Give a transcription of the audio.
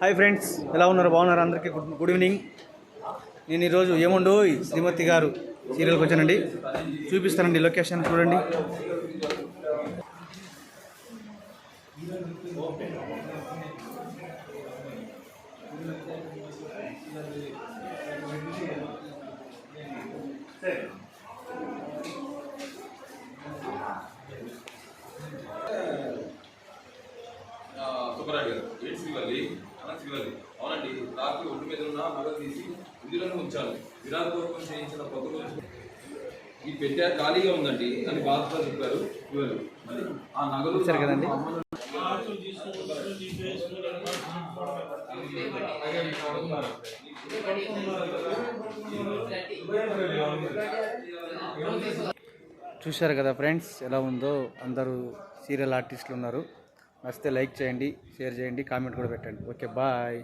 Hi friends ఎలా ఉన్నారు? బాగున్నారు? అందరికీ గుడ్ గుడ్ ఈవినింగ్. నేను ఈరోజు ఏముండో? శ్రీమతి గారు సీరియల్కి వచ్చానండి. చూపిస్తానండి లొకేషన్ చూడండి. సరే సుబ్బరాయుడు గారు ఏంటి శ్రీవల్లి అన్న శ్రీవల్లి అవునండి రాత్రి ఒడ్డు మీద ఉన్న నగలు తీసి ఇందులోనే ఉంచాను విరాట్ పూర్వకం చేయించిన ఈ పెట్టె ఖాళీగా ఉందండి అని బాధతో చెప్పారు మరి ఆ నగలు చూశారు కదండి? చూశారు కదా ఫ్రెండ్స్ ఎలా ఉందో అందరూ సీరియల్ ఆర్టిస్టులు ఉన్నారు. నచ్చితే లైక్ చేయండి షేర్ చేయండి కామెంట్ కూడా పెట్టండి. Okay bye.